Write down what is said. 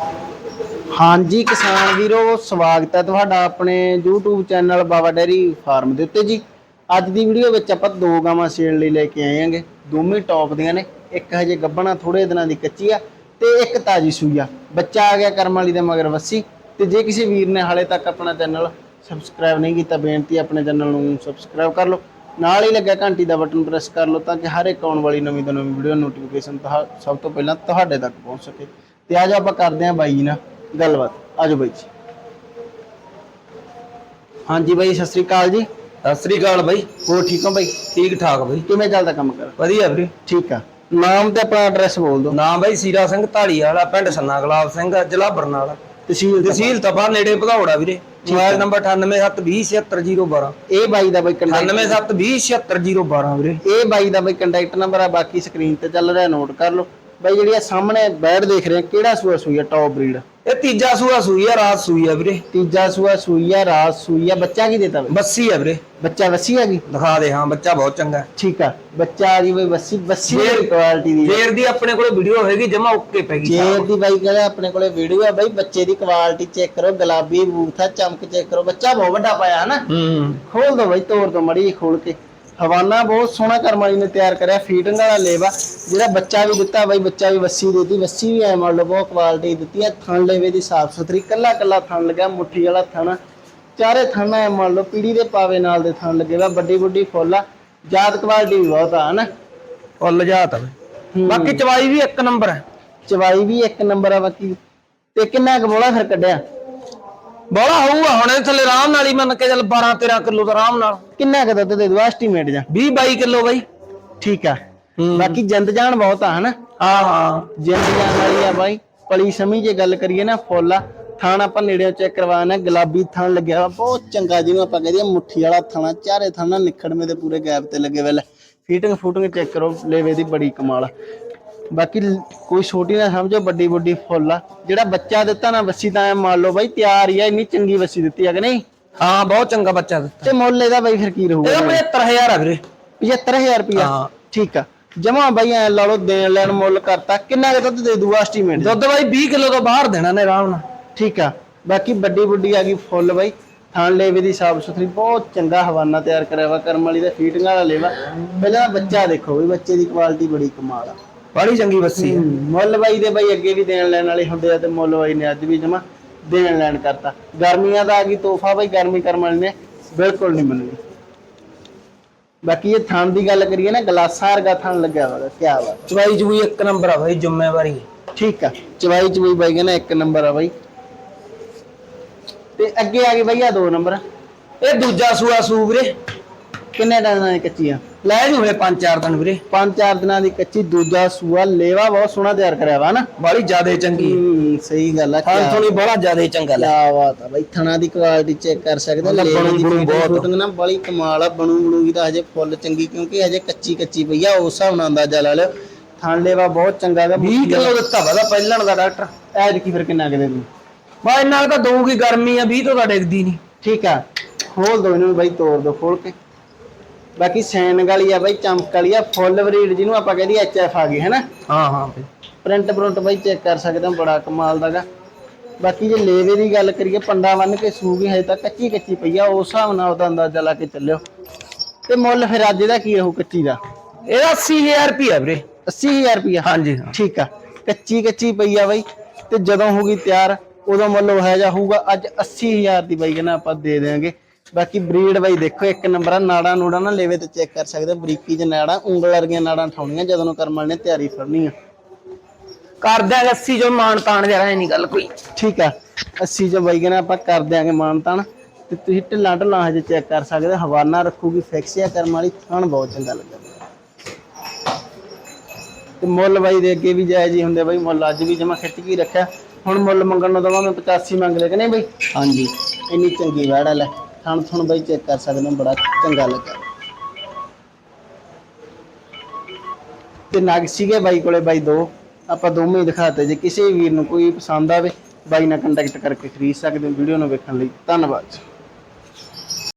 ਹਾਂਜੀ ਕਿਸਾਨ ਵੀਰੋ, ਸਵਾਗਤ ਹੈ ਤੁਹਾਡਾ ਆਪਣੇ YouTube channel Baba dairy farm ਦੇ ਉੱਤੇ ਜੀ। ਅੱਜ ਦੀ ਵੀਡੀਓ ਵਿੱਚ ਆਪਾਂ ਦੋ ਗਾਵਾਂ ਸੇਲ ਲਈ ਲੈ ਕੇ ਆਏ ਆਂਗੇ ਦੋਵੇਂ ਟੌਪ ਦੀਆਂ ਨੇ। ਇੱਕ ਹਜੇ ਗੱਭਣਾ ਥੋੜੇ ਦਿਨਾਂ ਦੀ ਕੱਚੀ ਆ ਤੇ ਇੱਕ ਤਾਜੀ ਸੂਈ ਆ। ਬੱਚਾ ਆ ਗਿਆ ਕਰਮ ਵਾਲੀ ਦੇ ਮਗਰ ਵੱਸੀ। ਤੇ ਜੇ ਕਿਸੇ ਵੀਰ ਨੇ ਹਾਲੇ ਤੱਕ ਆਪਣਾ ਚੈਨਲ ਸਬਸਕ੍ਰਾਈਬ ਨਹੀਂ ਕੀਤਾ, ਬੇਨਤੀ ਆਪਣੇ ਚੈਨਲ ਨੂੰ ਸਬਸਕ੍ਰਾਈਬ ਕਰ ਲਓ। ਨਾਲ ਹੀ ਲੱਗਿਆ ਘੰਟੀ ਦਾ ਬਟਨ ਪ੍ਰੈਸ ਕਰ ਲਓ ਤਾਂ ਕਿ ਹਰ ਇੱਕ ਆਉਣ ਵਾਲੀ ਨਵੀਂ ਤੋਂ ਨਵੀਂ ਵੀਡੀਓ ਨੋਟੀਫਿਕੇਸ਼ਨ ਸਭ ਤੋਂ ਪਹਿਲਾਂ ਤੁਹਾਡੇ ਤੱਕ ਪਹੁੰਚ ਸਕੇ। ਤੇ ਅੱਜ ਆਪਾਂ ਕਰਦੇ ਹਾਂ ਬਾਈ ਜੀ ਨਾਲ ਗੱਲਬਾਤ। ਆਜੋ ਬਾਈ ਜੀ। ਹਾਂਜੀ ਬਾਈ ਸਤਿ ਸ੍ਰੀ ਅਕਾਲ ਜੀ। ਸਤਿ ਸ੍ਰੀ ਅਕਾਲ ਬਾਈ। ਹੋਰ ਠੀਕ ਹੋ ਬਾਈ? ਠੀਕ ਠਾਕ ਬਾਈ। ਕਿਵੇਂ ਚੱਲਦਾ ਕੰਮ ਕਰ? ਵਧੀਆ ਵੀਰੇ। ਠੀਕ ਆ। ਨਾਮ ਤੇ ਆਪਣਾ ਐਡਰੈਸ ਬੋਲ ਦਿਓ। ਨਾਮ ਬਾਈ ਸੀਰਾ ਸਿੰਘ ਢਾਲੀ ਵਾਲਾ ਪਿੰਡ ਸੰਨਾ ਗੁਲਾਬ ਸਿੰਘ ਜ਼ਿਲ੍ਹਾ ਬਰਨਾਲਾ। ਤਹਿਸੀਲ ਤਹਿਸੀਲ ਤਪਾ ਨੇੜੇ ਭਦੌੜਾ ਵੀਰੇ। ਮੋਬਾਈਲ ਨੰਬਰ 9872070012 ਇਹ ਬਾਈ ਦਾ ਬਾਈ ਕੰਟੈਕਟ 9872070012 ਵੀਰੇ। ਇਹ ਬਾਈ ਦਾ ਬਾਈ ਕੰਟੈਕਟ ਨੰਬਰ ਆ ਬਾਕੀ ਸਕਰੀਨ ਤੇ ਚੱਲ ਰਿਹਾ ਨੋਟ ਕਰ ਲਓ। ਬਾਈ ਜਿਹੜੀ ਆ ਸਾਹਮਣੇ ਬੈਡ ਦੇਖ ਰਹੇ ਆ ਕਿਹੜਾ ਸੂਆ ਸੂਈ ਆ ਟੌਪ ਬਰੀਡ ਇਹ ਤੀਜਾ ਸੂਆ ਸੂਈ ਆ ਰਾਤ ਸੂਈ ਆ ਵੀਰੇ। ਤੀਜਾ ਸੂਆ ਸੂਈ ਆ ਰਾਤ ਸੂਈ ਆ। ਬੱਚਾ ਕੀ ਦੇਤਾ ਬਾਈ? ਬੱਸੀ ਆ ਵੀਰੇ। ਬੱਚਾ ਵੱਸੀ ਆ ਗਈ ਦਿਖਾ ਦੇ ਹਾਂ ਬੱਚਾ ਬਹੁਤ ਚੰਗਾ। ਠੀਕ ਆ ਬੱਚਾ ਆ ਗਈ ਬਾਈ ਵੱਸੀ ਵੱਸੀ ਦੀ ਕੁਆਲਿਟੀ ਦੀ ਫੇਰ ਦੀ ਆਪਣੇ ਕੋਲੇ ਵੀਡੀਓ ਹੋਏਗੀ ਜਮਾ ਓਕੇ ਪੈ ਗਈ ਜੇਰ ਦੀ ਬਾਈ ਕਹਿੰਦਾ ਆਪਣੇ ਕੋਲੇ ਵੀਡੀਓ ਆ ਬਾਈ ਬੱਚੇ ਦੀ ਕੁਆਲਿਟੀ ਚੈੱਕ ਕਰੋ ਗੁਲਾਬੀ ਬੂਥਾ ਚਮਕ ਚੈੱਕ ਕਰੋ। ਬੱਚਾ ਬਹੁਤ ਵੱਡਾ ਪਾਇਆ ਹਨਾ। ਹੂੰ। ਖੋਲ ਦੋ ਬਾਈ ਤੋੜ ਦੋ ਮੜੀ ਖੋਲ ਕੇ। ਹਵਾਨਾ ਬਹੁਤ ਸੋਹਣਾ ਕਰਮ ਵਾਲੀ ਨੇ ਤਿਆਰ ਕਰਿਆ ਫੀਡਿੰਗ ਵਾਲਾ ਲੇਵਾ ਜਿਹੜਾ ਬੱਚਾ ਵੀ ਦਿੱਤਾ ਬਾਈ ਬੱਚਾ ਵੀ ਵੱਸੀ ਦੇਤੀ ਵੱਸੀ ਵੀ ਐ ਮੰਨ ਲਓ ਬਹੁਤ ਕੁਆਲਿਟੀ ਦਿੱਤੀ ਹੈ ਥਣ ਲੇਵੇ ਦੀ ਸਾਫ਼ ਸੁਥਰੀ ਕੱਲਾ ਕੱਲਾ ਥਣ ਲੱਗਿਆ ਮੁੱਠੀ ਵਾਲਾ ਥਣ ਚਾਰੇ ਥਣ ਐ ਮੰਨ ਲਓ ਪੀੜੀ ਦੇ ਪਾਵੇ ਨਾਲ ਦੇ ਥਣ ਲੱਗੇ ਵਾ ਵੱਡੀ ਵੱਡੀ ਫੁੱਲ ਆ ਜਾਤ ਕੁਆਲਿਟੀ ਵੀ ਬਹੁਤ ਆ ਹਨਾ? ਫੁੱਲ ਜਾਤ ਆ ਬਈ। ਬਾਕੀ ਚਵਾਈ ਵੀ ਇੱਕ ਨੰਬਰ ਹੈ ਚਵਾਈ ਵੀ ਇੱਕ ਨੰਬਰ ਆ ਬਾਕੀ ਤੇ ਕਿੰਨਾ ਕੁ ਬੋਲਾ ਫਿਰ ਕੱਢਿਆ? ਬੋਲਾ ਹੋਊਗਾ ਹੁਣ ਇਹ ਥੱਲੇ ਆਰਾਮ ਨਾਲ ਹੀ ਮੰਨ ਕੇ ਚੱਲ 12 13 ਕਿਲੋ ਦਾ ਆਰਾਮ ਨਾਲ। ਕਿੰਨਾ ਕੁ ਦੁੱਧ ਦੇ ਦੂ ਐਸਟੀਮੇਟ ਜਾਂ? 20 22 ਕਿਲੋ ਬਾਈ। ਠੀਕ ਆ। ਬਾਕੀ ਜਿੰਦ ਜਾਨ ਬਹੁਤ ਆ ਹਨਾ? ਹਾਂ ਹਾਂ। ਜਿੰਦ ਜਾਨ ਵਾਲੀ ਆ ਬਾਈ। ਪਲੀ ਸਮੀ ਜੇ ਗੱਲ ਕਰੀਏ ਨਾ ਫੁੱਲ ਥਾਣ ਆਪਾਂ ਨੇੜਿਓਂ ਚੈੱਕ ਕਰਵਾਣਾ ਗੁਲਾਬੀ ਥਣ ਲੱਗਿਆ ਵਾ ਬਹੁਤ ਚੰਗਾ ਜਿਹਨੂੰ ਆਪਾਂ ਕਹਦੇ ਮੁੱਠੀ ਵਾਲਾ ਥਾਣਾ ਚਾਰੇ ਥਾਣਾ ਨਿਖੜਵੇਂ ਦੇ ਪੂਰੇ ਗੈਪ ਤੇ ਲੱਗੇ ਵੇਲੇ ਫੀਟਿੰਗ ਫੂਟਿੰਗ ਚੈੱਕ ਕਰੋ ਲੇਵੇ ਦੀ ਬੜੀ ਕਮਾਲ ਬਾਕੀ ਕੋਈ ਛੋਟੀ ਨਾ ਸਮਝੋ ਵੱਡੀ ਵੱਡੀ ਫੁੱਲ ਆ। ਜਿਹੜਾ ਬੱਚਾ ਦਿੱਤਾ ਨਾ ਵੱਸੀ ਤਾਂ ਐਂ ਮੰਨ ਲਓ ਬਾਈ ਤਿਆਰ ਹੀ ਆ ਇੰਨੀ ਚੰਗੀ ਵੱਸੀ ਦਿੱਤੀ ਆ ਕਿ ਨਹੀਂ? ਹਾਂ ਬਹੁਤ ਚੰਗਾ ਬੱਚਾ ਦਿੱਤਾ। ਤੇ ਮੁੱਲ ਇਹਦਾ ਬਾਈ ਫਿਰ ਕੀ ਰਹੂਗਾ? ਇਹਦਾ 75000 ਆ ਵੀਰੇ। 75000 ਰੁਪਇਆ ਹਾਂ। ਠੀਕ ਆ। ਜਮਾ ਬਾਈ ਐ ਲਾ ਲਓ ਦੇਣ ਲੈਣ ਮੁੱਲ ਕਰਤਾ। ਕਿੰਨਾ ਕੁ ਦੁੱਧ ਦੇ ਦੂ ਐਸਟੀਮੇਟ ਦੁੱਧ ਬਾਈ 20 ਕਿਲੋ ਤੋਂ ਬਾਹਰ ਦੇਣਾ ਨੇ ਆਰਾਮ ਨਾਲ। ਠੀਕ ਆ। ਬਾਕੀ ਵੱਡੀ ਵੱਡੀ ਆ ਗਈ ਫੁੱਲ ਬਾਈ। ਥਾਣ ਲੇਵੇ ਦੀ ਸਾਫ਼ ਸੁਥਰੀ ਬਹੁਤ ਚੰਗਾ ਹਵਾਨਾ ਤਿਆਰ ਕਰਿਆ ਵਾ ਕਰਮ ਵਾਲੀ ਦਾ ਫੀਟਿੰਗ ਵਾਲਾ ਲੇਵਾ। ਪਹਿਲਾਂ ਬੱਚਾ ਦੇਖੋ ਬਈ ਬੱਚੇ ਦੀ ਕੁਆਲਿਟੀ ਬੜੀ ਕਮਾਲ ਆ। ਬੜੀ ਚੰਗੀ ਬੱਸੀ ਆ। ਮੁੱਲ ਬਾਈ ਦੇ ਬਾਈ ਅੱਗੇ ਵੀ ਦੇਣ ਲੈਣ ਵਾਲੇ ਹੁੰਦੇ ਆ ਤੇ ਮੁੱਲ ਬਾਈ ਨੇ ਅੱਜ ਵੀ ਜਮਾ ਦੇਣ ਲੈਣ ਕਰਤਾ। ਗਰਮੀਆਂ ਦਾ ਆ ਗਈ ਤੋਹਫਾ ਬਾਈ ਗਰਮੀ ਕਰਮ ਵਾਲੀ ਨੇ ਬਿਲਕੁਲ ਨਹੀਂ ਮੰਨਣੀ। ਬਾਕੀ ਇਹ ਥਣ ਦੀ ਗੱਲ ਕਰੀਏ ਨਾ ਗਲਾਸਾ ਵਰਗਾ ਥਣ ਲੱਗਿਆ ਵਾ ਕੀ ਵਾ ਚਵਾਈ ਚੂਈ ਇੱਕ ਨੰਬਰ ਆ ਬਾਈ ਜ਼ਿੰਮੇਵਾਰੀ। ਠੀਕ ਆ ਚਵਾਈ ਚਵਾਈ ਬਾਈ ਕਹਿੰਦਾ ਇੱਕ ਨੰਬਰ ਆ ਬਾਈ। ਤੇ ਅੱਗੇ ਆ ਗਈ ਬਾਈ ਆ ਦੋ ਨੰਬਰ ਇਹ ਦੂਜਾ ਸੂਆ ਸੂ ਵੀਰੇ। ਕਿੰਨੇ ਦਿਨਾਂ ਦੀ ਕੱਚੀ ਆ? ਲੈ ਜੂ ਹਲੇ 5-4 ਦਿਨ ਵੀਰੇ। ਪੰਜ ਚਾਰ ਦਿਨਾਂ ਦੀ ਕੱਚੀ ਦੂਜਾ ਸੂਆ ਲੇਵਾ ਬਹੁਤ ਸੋਹਣਾ ਤਿਆਰ ਕਰਿਆ ਵਾ ਨਾ। ਬੜੀ ਜ਼ਿਆਦੇ ਚੰਗੀ। ਹੂੰ ਸਹੀ ਗੱਲ ਆ ਕਿਆ ਥੋੜੀ ਬੜਾ ਜ਼ਿਆਦੇ ਚੰਗਾ ਲੈ। ਕਿਆ ਬਾਤ ਆ ਬਾਈ ਥਣਾ ਦੀ ਕੁਆਲਿਟੀ ਚੈੱਕ ਕਰ ਸਕਦੇ ਲੇਵੇ ਬਣੂ ਦੀ ਬਣੂ ਬਹੁਤ। ਨਾ ਬੜੀ ਕਮਾਲ ਆ ਬਣੂ ਬਣੂਗੀ ਤਾਂ ਹਜੇ ਫੁੱਲ ਚੰਗੀ ਕਿਉਂਕਿ ਹਜੇ ਕੱਚੀ ਕੱਚੀ ਪਈ ਆ ਉਸ ਹਿਸਾਬ ਨਾਲ ਅੰਦਾਜ਼ਾ ਲਾ ਲਿਓ। ਥਣ ਲੇਵਾ ਬਹੁਤ ਚੰਗਾ ਦਾ 20 ਕਿਲੋ ਦਿੱਤਾ ਵਾ ਪਹਿਲਣ ਦਾ ਡਾਕਟਰ। ਐਡ ਕੀ ਫਿਰ ਕਿੰਨਾ ਕਿਦੇ ਨੂੰ ਬਾ ਇੰਨਾ ਕੁ ਤਾਂ ਦਊਗੀ ਗਰਮੀ ਆ 20 ਤੋਂ ਤਾਂ ਡਿੱਗਦੀ ਨਹੀਂ। ਠੀਕ ਆ ਖੋਲ ਦੋ ਇਹਨੂੰ ਬਾਈ ਤੋੜ ਦੋ ਖੋਲ ਕੇ। ਬਾਕੀ ਸੈਨ ਵਾਲੀ ਆ ਬਾਈ ਚਮਕ ਵਾਲੀ ਆ ਫੁੱਲ ਬਰੀਡ ਜਿਹਨੂੰ ਆਪਾਂ ਕਹਿੰਦੇ ਐਚ ਐਫ ਆ ਗਈ ਹੈ ਨਾ? ਹਾਂ ਹਾਂ ਬਈ। ਪ੍ਰਿੰਟ ਪ੍ਰਿੰਟ ਬਾਈ ਚੈੱਕ ਕਰ ਸਕਦੇ ਹਾਂ ਬੜਾ ਕਮਾਲ ਦਾਗਾ ਬਾਕੀ ਜੇ ਲੇਵੇ ਦੀ ਗੱਲ ਕਰੀਏ ਪੰਡਾ ਬੰਨ ਕੇ ਸੂਗੀ ਹਜੇ ਤਾਂ ਕੱਚੀ ਕੱਚੀ ਪਈ ਆ ਉਸ ਹਿਸਾਬ ਨਾਲ ਉਹਦਾ ਅੰਦਾਜ਼ਾ ਲਾ ਕੇ ਚੱਲਿਓ। ਤੇ ਮੁੱਲ ਫਿਰ ਅੱਜ ਦਾ ਕੀ ਰਹੂ ਕੱਚੀ ਦਾ? ਇਹਦਾ 80000 ਰੁਪਿਆ ਵੀਰੇ। 80000 ਰੁਪਇਆ ਹਾਂਜੀ ਹਾਂ। ਠੀਕ ਆ। ਕੱਚੀ ਕੱਚੀ ਪਈ ਆ ਬਾਈ ਤੇ ਜਦੋਂ ਹੋਊਗੀ ਤਿਆਰ ਉਦੋਂ ਮੁੱਲ ਉਹ ਜਾ ਹੋਊਗਾ ਅੱਜ 80000 ਦੀ ਬਾਈ ਕਹਿੰਦਾ ਆਪਾਂ ਦੇ ਦੇਾਂਗੇ ਬਾਕੀ ਬਰੀਡ ਬਾਈ ਦੇਖੋ ਇੱਕ ਨੰਬਰ ਆ ਨਾੜਾ ਨੂੜਾ ਨਾ ਲੇਵੇ ਤੇ ਚੈੱਕ ਕਰ ਸਕਦੇ ਬਰੀਕੀ ਚ ਨਾੜਾ ਉਂਗਲ ਵਰਗੀਆਂ ਨਾੜਾਂ ਠਾਉਣੀਆਂ ਜਦੋਂ ਨੂੰ ਕਰਮਲ ਨੇ ਤਿਆਰੀ ਫੜਨੀ ਆ ਕਰ ਦਿਆਂਗੇ 80 ਜੋ ਮਾਨ ਤਾਣ ਜਰਾ ਨਹੀਂ ਗੱਲ ਕੋਈ। ਠੀਕ ਆ 80 ਚ ਬਾਈ ਕਹਿੰਦਾ ਆਪਾਂ ਕਰ ਦਿਆਂਗੇ ਮਾਨਤਾਨ ਤੇ ਤੁਸੀਂ ਢਿੱਲਾਂ ਢਿੱਲਾਂ ਹਜੇ ਚੈੱਕ ਕਰ ਸਕਦੇ ਹੋ ਹਵਾਨਾ ਰੱਖੂਗੀ ਫਿਕਸ ਆ ਕਰਮ ਵਾਲੀ ਥਣ ਬਹੁਤ ਚੰਗਾ ਲੱਗਾ ਤੇ ਮੁੱਲ ਬਾਈ ਦੇ ਅੱਗੇ ਵੀ ਜਾਇਜ਼ ਹੀ ਹੁੰਦੇ ਬਾਈ ਮੁੱਲ ਅੱਜ ਵੀ ਜਮਾ ਖਿੱਚ ਕੇ ਰੱਖਿਆ। ਹੁਣ ਮੁੱਲ ਮੰਗਣ ਨੂੰ ਦਵਾ ਮੈਂ 85 ਮੰਗ ਲਿਆ ਕਿ ਨਹੀਂ ਬਾਈ? ਹਾਂਜੀ। ਇੰਨੀ ਚੰਗੀ ਵੈੜ ਲੈ। ਥਣ ਥਣ ਬਾਈ ਚੈੱਕ ਕਰ ਸਕਦੇ ਹੋ ਬੜਾ ਚੰਗਾ ਲੱਗਾ। ਤੇ ਨਗ ਸੀਗੇ ਬਾਈ ਕੋਲੇ, ਬਾਈ ਦੋ। ਆਪਾਂ ਦੋਵੇਂ ਹੀ ਦਿਖਾਤੇ ਜੇ ਕਿਸੇ ਵੀਰ ਨੂੰ ਕੋਈ ਪਸੰਦ ਆਵੇ, ਬਾਈ ਨਾਲ ਕੰਟੈਕਟ ਕਰਕੇ ਖਰੀਦ ਸਕਦੇ ਹੋ, ਵੀਡੀਓ ਨੂੰ ਵੇਖਣ ਲਈ। ਧੰਨਵਾਦ।